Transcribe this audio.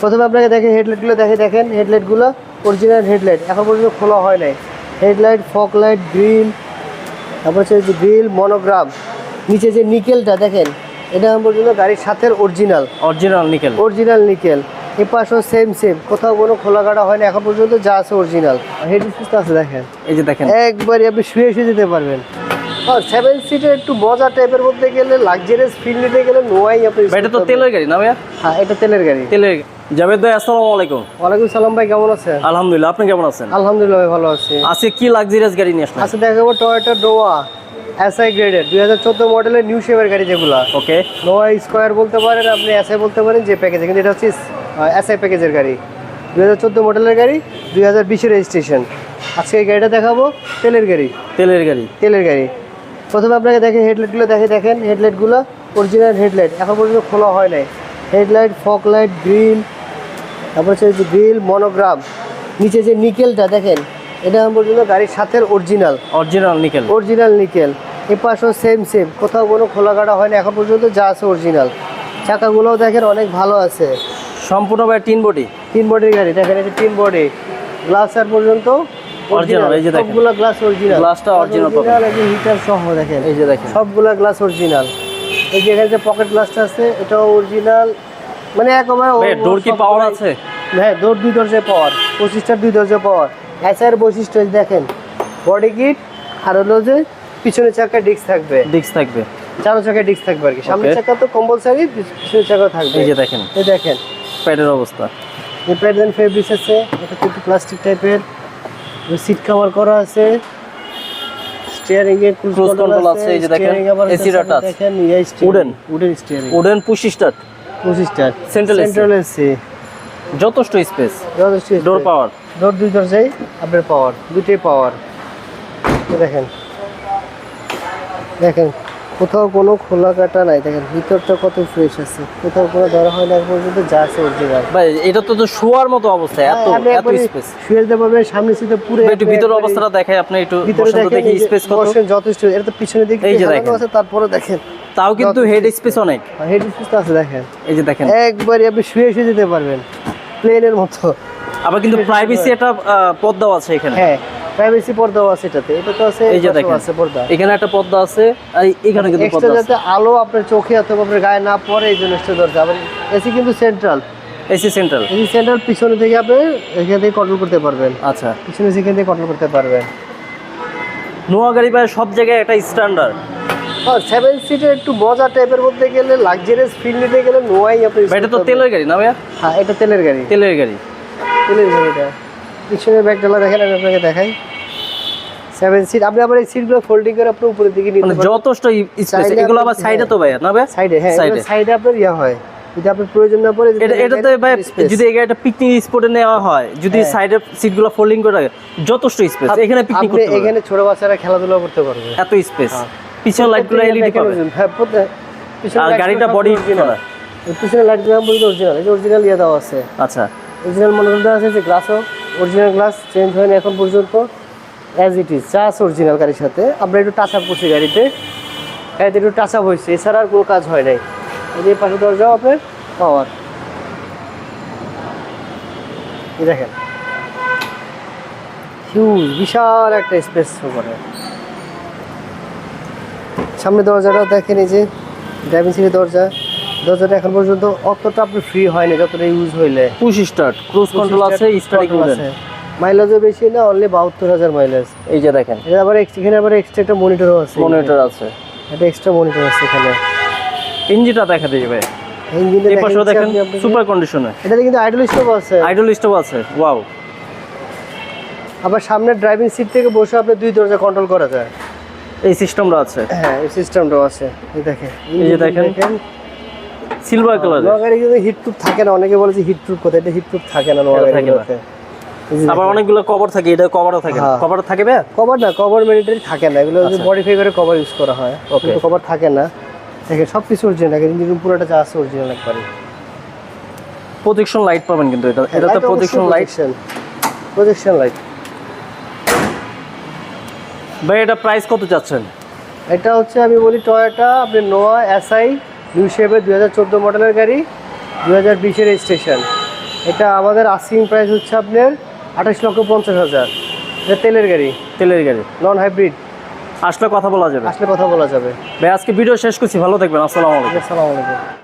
প্রথমে আপনাকে দেখে হেডলাইটগুলো দেখে দেখেন হেডলাইটগুলো অরিজিনাল হেডলাইট এখন পর্যন্ত খোলা হয় নাই। হেডলাইট ফক লাইট গ্রিল তারপর হচ্ছে যে গ্রিল মনোগ্রাম নিচে যে নিকেলটা দেখেন এটা এখন পর্যন্ত গাড়ির সাথে original original nickel original nickel এ পাশেও সেম সেম কোথাও কোনো খোলা কাটা হয় না এখন পর্যন্ত যা আছে অরিজিনাল হেড স্পেসটা আছে দেখেন। এই যে দেখেন। একবারই আপনি শুয়ে শুয়ে যেতে পারবেন। সেভেন সিটের একটু মজা টাইপের মধ্যে গেলে লাক্সারিয়াস ফিল নিতে গেলে নোয়াই আপনি এটা তো তেলের গাড়ি না ভাইয়া? হ্যাঁ এটা তেলের গাড়ি। তেলের জাভেদ ভাই আসসালামু আলাইকুম। ওয়ালাইকুম সালাম ভাই কেমন আছেন? আলহামদুলিল্লাহ আপনি কেমন আছেন? আলহামদুলিল্লাহ ভাই ভালো আছি। আজকে কি লাক্সারিয়াস গাড়ি নিয়ে আসলেন? আচ্ছা দেখাবো টয়োটা ডোয়া এসআই গ্রেডের দুই হাজার চোদ্দ মডেলের নিউ শেপের গাড়ি যেগুলো। ওকে নোয়া স্কোয়ার বলতে পারেন আপনি এসআই বলতে পারেন যে প্যাকেজে কিন্তু এটা হচ্ছে এসআই প্যাকেজের গাড়ি। দুই হাজার চোদ্দ মডেলের গাড়ি দুই হাজার বিশের রেজিস্ট্রেশন আজকে এই গাড়িটা দেখাবো তেলের গাড়ি। তেলের গাড়ি। তেলের গাড়ি। প্রথমে আপনাকে দেখে হেডলাইটগুলো দেখে দেখেন হেডলাইটগুলো অরিজিনাল হেডলাইট এখন পর্যন্ত খোলা হয় নাই। হেডলাইট ফক লাইট গ্রিল তারপর হচ্ছে যে গ্রিল মনোগ্রাম নিচে যে নিকেলটা দেখেন এটা এখন পর্যন্ত গাড়ির সাথে original original nickel original nickel এ পাশেও সেম সেম কোথাও কোনো খোলা কাটা হয় না এখন পর্যন্ত যা আছে অরিজিনাল চাকাগুলোও দেখেন অনেক ভালো আছে। সম্পূর্ণ ভাই তিন বডি। তিন বডির গাড়ি দেখেন এটা তিন বডি। গ্লাস আর পর্যন্ত Original, এই যে দেখেন। সবগুলো গ্লাস অরিজিনাল গ্লাসটা original পাবেন। এই যে হিটার সহ দেখেন। এই যে দেখেন। সবগুলা গ্লাস অরিজিনাল এই যে এখানে যে পকেট গ্লাসটা আছে এটাও অরিজিনাল মানে একেবারে ডোর কি পাওয়ার আছে? হ্যাঁ ডোর দুই দরজায় পাওয়ার পঁচিশটার দুই দরজায় পাওয়ার এসআর বৈশিষ্ট্য দেখেন। বডি কিট আর হলো যে পিছনের চাকা ডিস্ক থাকবে। ডিস্ক থাকবে। চারো চাকায় ডিস্ক থাকবে আর কি। সামনের চাকা তো কম্পালসারি পিছনের চাকা থাকবে। এই যে দেখেন। এই দেখেন। প্যাডের অবস্থা। এই প্যাটার্ন ফেব্রিক্স আছে এটা কিন্তু প্লাস্টিক টাইপের সিট কভার করা আছে স্টিয়ারিং এ ক্রুজ কন্ট্রোল এই যে দেখেন। Wooden steering wooden push start. Central AC যথেষ্ট স্পেস যথেষ্ট ডোর পাওয়ার ডোর দুই দরজাই আপনার পাওয়ার পাওয়ার দেখেন। দেখেন কোথাও কোনো খোলা কাটা নাই দেখেন ভিতরটা কত ফ্রেশ আছে। কোথাও কোনো ধরা হয় না পর্যন্ত যা আছে অরিজিনাল ভাই এটা তো তো শোয়ার মতো অবস্থা এত এত স্পেস শুয়ে যেতে পারবেন সামনে সিটে পুরো একটু ভিতর অবস্থাটা দেখাই আপনি একটু ভিতরে বসন্ত দেখি স্পেস কত। বসেন যথেষ্ট এটা তো পিছনে দিকে। আছে তারপরে দেখেন। তাও কিন্তু হেড স্পেস অনেক। হেড স্পেস আছে দেখেন। এই যে দেখেন। একবারই আপনি শুয়ে শুয়ে যেতে পারবেন প্লেনের মতো। আবার কিন্তু প্রাইভেসি একটা পর্দাও আছে এখানে। হ্যাঁ। প্রাইভেসি পর্দাও আছে এটাতে। এটা তো আছে এই যে দেখেন আছে পর্দা। এখানে একটা পর্দা আছে আর এখানে কিন্তু পর্দা আছে। যাতে আলো আপনার চোখে অথবা আপনার গায়ে না পড়ে এই জন্য এক্সট্রা দরকার। আবার এসি কিন্তু central AC central AC central পিছনে থেকে আপনি এখান থেকে কন্ট্রোল করতে পারবেন। আচ্ছা। পিছনে সেখান থেকে কন্ট্রোল করতে পারবেন। নোয়া গাড়ি পায় সব জায়গায় একটা স্ট্যান্ডার্ড সেভেন সিটের একটু মজা টাইপের মধ্যে গেলে লাক্সারিয়াস ফিল নিতে গেলে নোয়াই আপনি এটা তো তেলের গাড়ি না ভাইয়া? হ্যাঁ এটা তেলের গাড়ি। তেলের গাড়ি। তেলের গাড়ি এটা। পিছনের ব্যাগডালা দেখেন আমি আপনাকে দেখাই। সেভেন সিট আপনি আবার এই সিটগুলো ফোল্ডিং করে আপনার উপরের দিকে নিতে মানে পারেন। যথেষ্ট স্পেস এগুলো আবার সাইডে তো ভাইয়া না ভাইয়া? সাইডে হ্যাঁ এ। সাইডে আপনার ইয়া হয়। যদি আপনার প্রয়োজন না পড়ে এটা এটাতে ভাই যদি এই গাড়িটা পিকনিক স্পটে নেওয়া হয় যদি হ্যাঁ। সাইডে সিটগুলো ফোল্ডিং করে রাখে যথেষ্ট স্পেস এখানে পিকনিক আপনি করতে পারবে এখানে ছোট বাচ্চারা খেলাধুলা করতে পারবে। এত স্পেস পিছনে লাইটগুলো এলইডি পাবে। হ্যাঁ পিছনের আর গাড়িটা বডি। এই পিছনের লাইটগুলো বলি অরিজিনাল এই অরিজিনাল ইয়ে দেওয়া আছে। আচ্ছা। অরিজিনাল মনে দেওয়া আছে যে গ্লাসও অরিজিনাল গ্লাস চেঞ্জ হয়নি এখন পর্যন্ত অ্যাজ ইট ইজ আছে অরিজিনাল গাড়ির সাথে। আমরা একটু টাচ আপ করছি গাড়িতে। গাড়িতে একটু টাচ আপ হয়েছে, এছাড়া আর কোনো কাজ হয় নাই। এই পাশে দরজাও আপনার পাওয়ার দেখেন। হিউজ বিশাল একটা স্পেস করে সামনে দরজাটাও দেখেন এই যে ড্রাইভিং সিটের দরজা। দরজাটা এখন পর্যন্ত অতটা আপনি ফ্রি হয়নি যতটা ইউজ হইলে। পুশ স্টার্ট ক্রুজ কন্ট্রোল আছে স্টার্টিং মোড মাইলেজও বেশি না অনলি বাহাত্তর হাজার মাইলেজ এই যে দেখেন। এটা আবার এখানে আবার এক্সট্রা একটা মনিটরও আছে। মনিটর আছে। একটা এক্সট্রা মনিটর আছে এখানে। ইঞ্জিনটা দেখা দিই ভাই। ইঞ্জিনে এই পাশেও দেখেন সুপার কন্ডিশনে এটাতে কিন্তু আইডল স্টপ আছে। আইডল স্টপ আছে ওয়াও আবার সামনে ড্রাইভিং সিট থেকে বসে আপনি দুই দরজা কন্ট্রোল করা যায়। এই সিস্টেমটা আছে। হ্যাঁ এই সিস্টেমটাও আছে। এই দেখেন। এই যে দেখেন। সিলভার কালার নোয়া কিন্তু হিট প্রুফ থাকে না অনেকে বলে যে হিট প্রুফ কোথায়? এটা হিট প্রুফ থাকে না নোয়া থাকে না। আবার অনেকগুলো কভার থাকে এটা কভারও থাকে হ্যাঁ। কভার থাকে ভাই কভার না কভার ম্যান্ডেটরি থাকে না। এগুলো। মডিফাই করে কভার ইউজ করা হয় কিন্তু কভার থাকে না। দেখেন সব কিছু অরিজিনাল থাকে ইঞ্জিন পুরোটা যা আছে অরিজিনাল একবারে। প্রজেকশন লাইট পাবেন কিন্তু এটা। এটাতে প্রজেকশন লাইট প্রজেকশন লাইট ভাই এটা প্রাইস কত চাচ্ছেন? এটা হচ্ছে আমি বলি টয়োটা আপনি নোয়া এসআই নিউ শেপের দুই হাজার চোদ্দ মডেলের গাড়ি দু হাজার বিশের রেজিস্ট্রেশন এটা আমাদের আস্কিং প্রাইস হচ্ছে আপনার আঠাশ লক্ষ পঞ্চাশ হাজার। এটা তেলের গাড়ি। তেলের গাড়ি। নন হাইব্রিড আসলে কথা বলা যাবে। আসলে কথা বলা যাবে। ভাই আজকে ভিডিও শেষ করছি। ভালো থাকবেন। আসসালামু আলাইকুম। আসসালামু আলাইকুম।